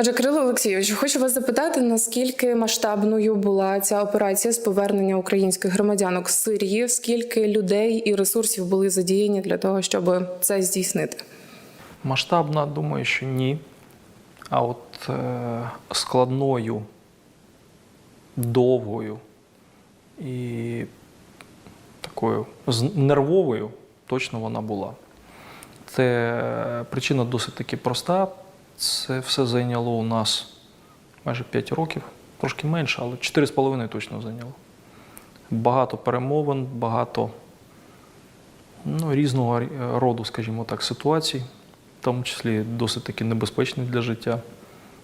Отже, Кирило Олексійович, хочу вас запитати, наскільки масштабною була ця операція з повернення українських громадянок з Сирії, скільки людей і ресурсів були задіяні для того, щоб це здійснити? Масштабна, думаю, що ні. А от е, складною, довгою і такою нервовою точно вона була. Це е, причина досить таки проста. Це все зайняло у нас майже 5 років, трошки менше, але 4,5 точно зайняло. Багато перемовин, багато ну, різного роду, скажімо так, ситуацій, в тому числі досить таки небезпечних для життя.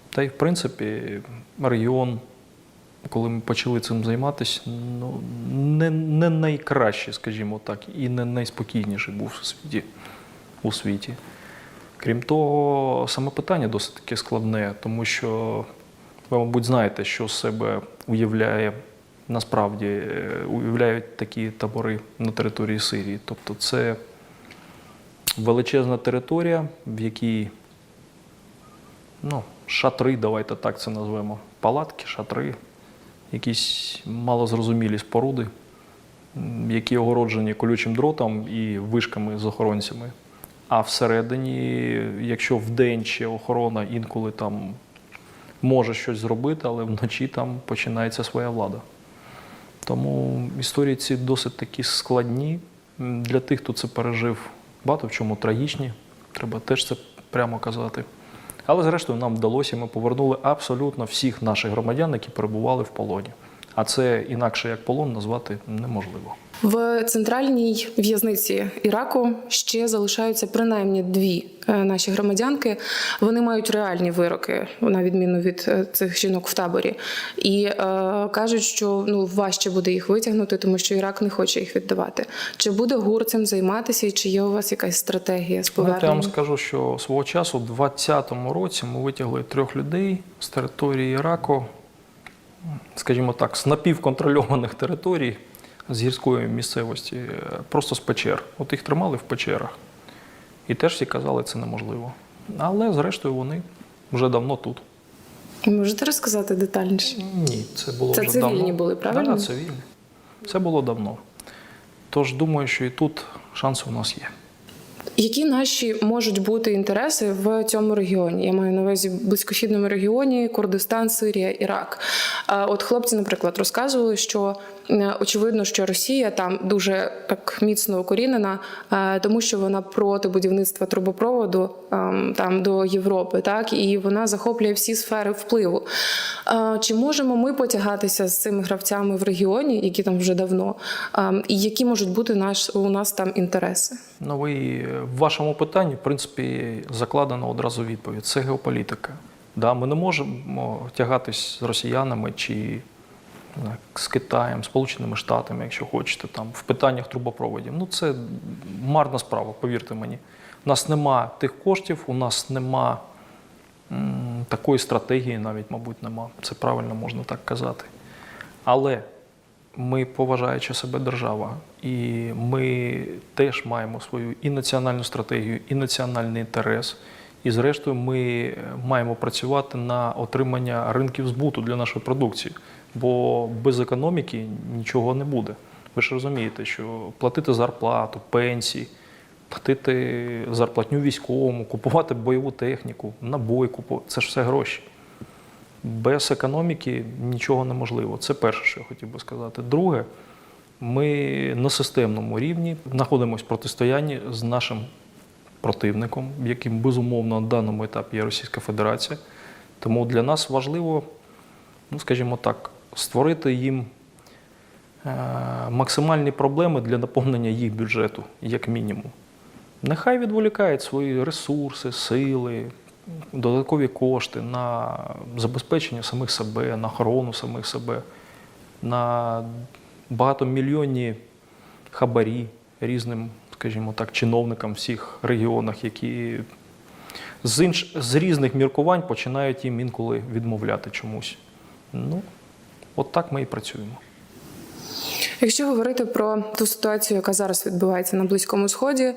Та й в принципі регіон, коли ми почали цим займатися, ну, не, не найкращий, скажімо так, і не найспокійніший був у світі. У світі. Крім того, саме питання досить таки складне, тому що ви, мабуть, знаєте, що з себе уявляє насправді е, уявляють такі табори на території Сирії. Тобто це величезна територія, в якій ну, шатри, давайте так це назвемо. Палатки, шатри, якісь малозрозумілі споруди, які огороджені колючим дротом і вишками з охоронцями. А всередині, якщо вдень ще охорона інколи там може щось зробити, але вночі там починається своя влада. Тому історії ці досить такі складні. Для тих, хто це пережив, багато в чому трагічні, треба теж це прямо казати. Але зрештою нам вдалося, ми повернули абсолютно всіх наших громадян, які перебували в полоні. А це інакше як полон назвати неможливо. В центральній в'язниці Іраку ще залишаються принаймні дві е, наші громадянки. Вони мають реальні вироки, на відміну від е, цих жінок в таборі, і е, кажуть, що ну важче буде їх витягнути, тому що Ірак не хоче їх віддавати. Чи буде ГУР цим займатися, і чи є у вас якась стратегія з Знаєте, я вам скажу, що свого часу, у 2020 році, ми витягли трьох людей з території Іраку, скажімо так, з напівконтрольованих територій, з гірської місцевості, е, просто з печер. От їх тримали в печерах. І теж всі казали, це неможливо. Але зрештою вони вже давно тут. Можете розказати детальніше? Ні, це було Це вже цивільні давно. були, правильно? Так, цивільні. Це було давно. Тож думаю, що і тут шанси у нас є. Які наші можуть бути інтереси в цьому регіоні? Я маю на увазі близькохідному регіоні, Курдистан, Сирія, Ірак. От хлопці, наприклад, розказували, що е, очевидно, що Росія там дуже так міцно укорінена, е, тому що вона проти будівництва трубопроводу ем, там до Європи, так і вона захоплює всі сфери впливу. Е, Чи можемо ми потягатися з цими гравцями в регіоні, які там вже давно, Ем, і які можуть бути наш у нас там інтереси? Ну, ви в вашому питанні, в принципі, закладено одразу відповідь. Це геополітика. Да, ми не можемо тягатись з росіянами чи з Китаєм, Сполученими Штатами, якщо хочете, там, в питаннях трубопроводів. Ну, це марна справа, повірте мені. У нас нема тих коштів, у нас нема м, такої стратегії, навіть, мабуть, нема. Це правильно можна так казати. Але ми поважаючи себе держава, і ми теж маємо свою і національну стратегію, і національний інтерес. І зрештою, ми е, маємо працювати на отримання ринків збуту для нашої продукції, бо без економіки нічого не буде. Ви ж розумієте, що платити зарплату, пенсії, платити зарплатню військовому, купувати бойову техніку, набої купувати це ж все гроші. Без економіки нічого неможливо. Це перше, що я хотів би сказати. Друге, ми на системному рівні знаходимося в протистоянні з нашим противником, яким безумовно на даному етапі є Російська Федерація. Тому для нас важливо, ну скажімо так, створити їм е, максимальні проблеми для наповнення їх бюджету, як мінімум. Нехай відволікають свої ресурси, сили, додаткові кошти на забезпечення самих себе, на охорону самих себе, на багатомільйонні хабарі різним, скажімо так, чиновникам всіх регіонах, які з, інш... з різних міркувань починають їм інколи відмовляти чомусь. Ну, от так ми і працюємо. Якщо говорити про ту ситуацію, яка зараз відбувається на Близькому Сході,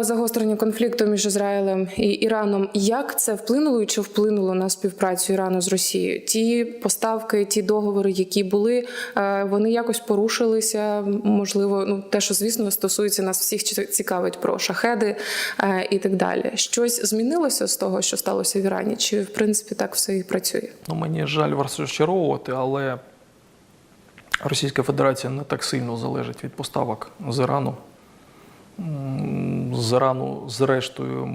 Загострення конфлікту між Ізраїлем і Іраном. Як це вплинуло і чи вплинуло на співпрацю Ірану з Росією? Ті поставки, ті договори, які були, е, вони якось порушилися. Можливо, ну те, що звісно стосується нас всіх, цікавить про шахеди е, і так далі. Щось змінилося з того, що сталося в Ірані, чи в принципі так все і працює? Ну, мені жаль вас розчаровувати, але Російська Федерація не так сильно залежить від поставок з Ірану. М, зрештою,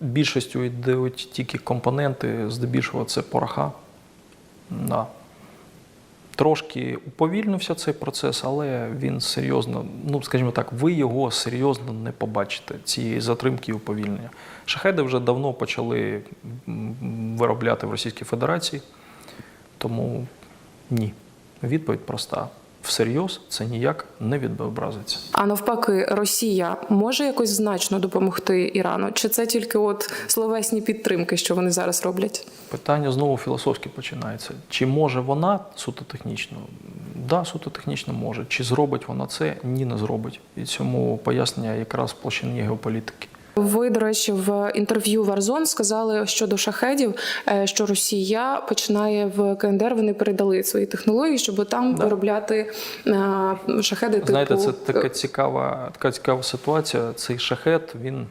більшістю йдуть тільки компоненти, здебільшого це пороха. Да. Трошки уповільнився цей процес, але він серйозно, ну скажімо так, ви його серйозно не побачите, цієї затримки і уповільнення. Шахеди вже давно почали виробляти в Російській Федерації, тому ні. Відповідь проста. Всерйоз це ніяк не відобразиться. А навпаки, Росія може якось значно допомогти Ірану? Чи це тільки от словесні підтримки, що вони зараз роблять? Питання знову філософське починається. Чи може вона суто технічно? Да, суто технічно може. Чи зробить вона це? Ні, не зробить. І цьому пояснення якраз площині геополітики. Ви, до речі, в інтерв'ю Варзон сказали щодо шахедів, е, що Росія починає в КНДР. Вони передали свої технології, щоб там Да. виробляти е, шахеди. Типу Знаєте, це така цікава, така цікава ситуація. Цей шахет, він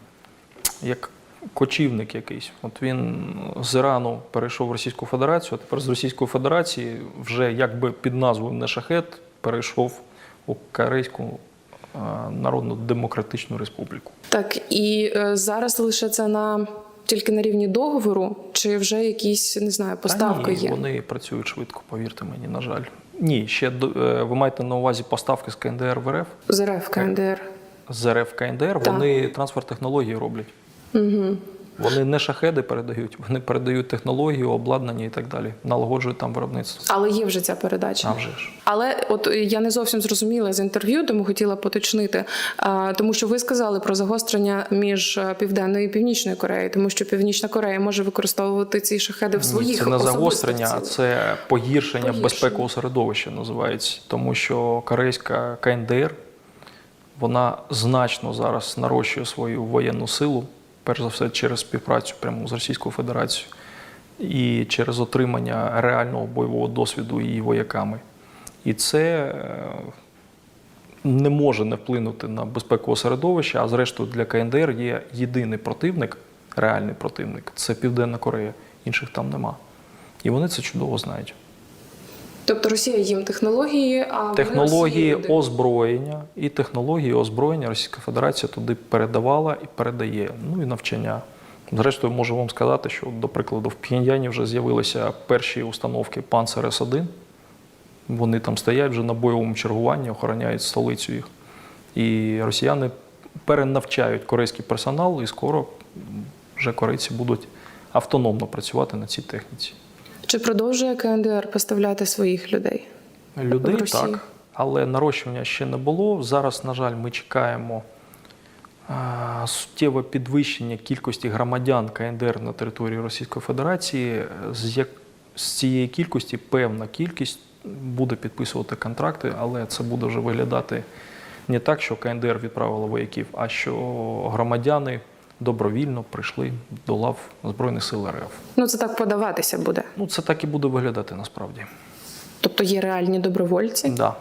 як кочівник якийсь. От він з Ірану перейшов в Російську Федерацію, а тепер з Російської Федерації вже якби під назвою не шахет перейшов у Корейську е, Народно-Демократичну Республіку. так і е, зараз лише це на тільки на рівні договору, чи вже якісь не знаю поставки Та ні, є. Вони працюють швидко, повірте мені, на жаль. Ні, ще е, ви маєте на увазі поставки з КНДР в РФ, з РФ КНДР. з РФ КНДР, Так. вони трансфер технології роблять. Угу. Вони не шахеди передають, вони передають технологію, обладнання і так далі. Налагоджують там виробництво. Але є вже ця передача. А вже ж. Але от я не зовсім зрозуміла з інтерв'ю, тому хотіла поточнити. Тому що ви сказали про загострення між е, південною і північною Кореєю, тому що Північна Корея може використовувати ці шахеди в своїх це не загострення, а це погіршення, Погіршення. безпекового середовища називається. Тому що корейська КНДР вона значно зараз нарощує свою воєнну силу, перш за все через співпрацю прямо з Російською Федерацією і через отримання реального бойового досвіду її вояками. І це е, не може не вплинути на безпекове середовище, а зрештою для КНДР є єдиний противник, реальний противник це Південна Корея. Інших там нема. І вони це чудово знають. Тобто Росія їм технології, а Технології Росії озброєння і технології озброєння Російська Федерація туди передавала і передає. Ну і навчання. Зрештою, можу вам сказати, що, до прикладу, в Пхеньяні вже з'явилися перші установки Панцер С-1. Вони там стоять вже на бойовому чергуванні, охороняють столицю їх. І росіяни перенавчають корейський персонал, і скоро вже корейці будуть автономно працювати на цій техніці. Чи продовжує КНДР поставляти своїх людей? Людей так, але нарощування ще не було. Зараз, на жаль, ми чекаємо суттєве підвищення кількості громадян КНДР на території Російської Федерації. З, як, з цієї кількості певна кількість буде підписувати контракти, але це буде вже виглядати не так, що КНДР відправила вояків, а що громадяни добровільно прийшли до лав Збройних сил РФ. Ну це так подаватися буде. Ну, це так і буде виглядати насправді. Тобто є реальні добровольці. Да.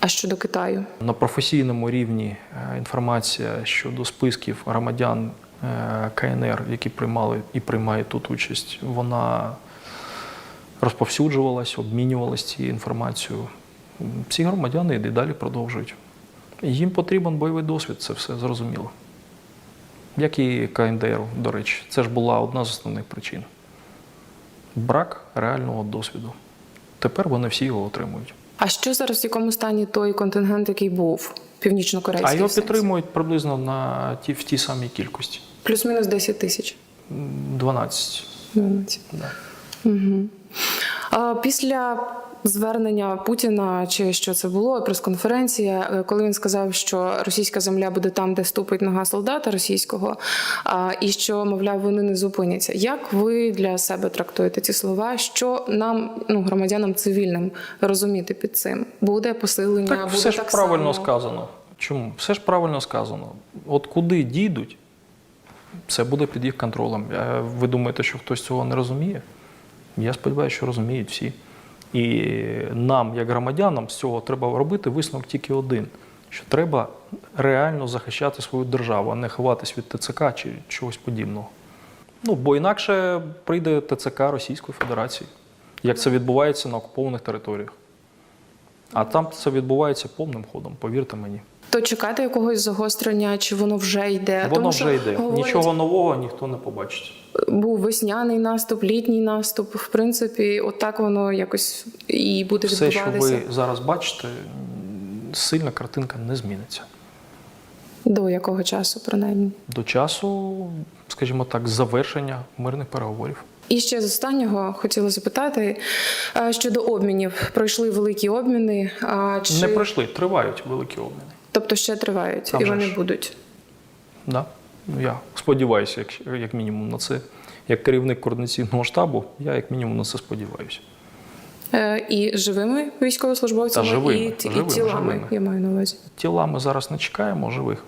А щодо Китаю? На професійному рівні е, інформація щодо списків громадян е, КНР, які приймали і приймають тут участь, вона розповсюджувалась, обмінювалась цією інформацією. Ці громадяни і далі продовжують. Їм потрібен бойовий досвід, це все зрозуміло. Як і КНДР, до речі, це ж була одна з основних причин. Брак реального досвіду. Тепер вони всі його отримують. А що зараз в якому стані той контингент, який був північно-корейський? А його сенсі? підтримують приблизно на ті, в тій самій кількості. Плюс-мінус 10 тисяч. 12. 12. Да. Угу. А після звернення Путіна, чи що це було, прес-конференція, е, коли він сказав, що російська земля буде там, де ступить нога солдата російського, і що, мовляв, вони не зупиняться. Як ви для себе трактуєте ці слова? Що нам, ну, громадянам цивільним, розуміти під цим? Буде посилення, Так буде все ж так правильно само? сказано. Чому? Все ж правильно сказано. От куди дійдуть, це буде під їх контролем. Е, Ви думаєте, що хтось цього не розуміє? Я сподіваюся, що розуміють всі. І нам, як громадянам, з цього треба робити висновок тільки один: що треба реально захищати свою державу, а не ховатись від ТЦК чи чогось подібного. Ну, бо інакше прийде ТЦК Російської Федерації, як це відбувається на окупованих територіях. А там це відбувається повним ходом, повірте мені. То чекати якогось загострення, чи воно вже йде? Воно Тому вже йде. говорять, Нічого нового ніхто не побачить. був весняний наступ, літній наступ. В принципі, отак воно якось і буде Все, що ви зараз бачите, сильна картинка не зміниться. до якого часу, принаймні. До часу, скажімо так, завершення мирних переговорів. І ще з останнього хотіла запитати щодо обмінів. Пройшли великі обміни. А чи Не пройшли, тривають великі обміни. Тобто ще тривають А і вони ж. будуть? Да? Ну, Я сподіваюся, як, як мінімум на це. Як керівник координаційного штабу, я як мінімум на це сподіваюся. Е, І живими військовослужбовцями, живими, і, живими, і тілами, живими. я маю на увазі. Тіла ми зараз не чекаємо живих.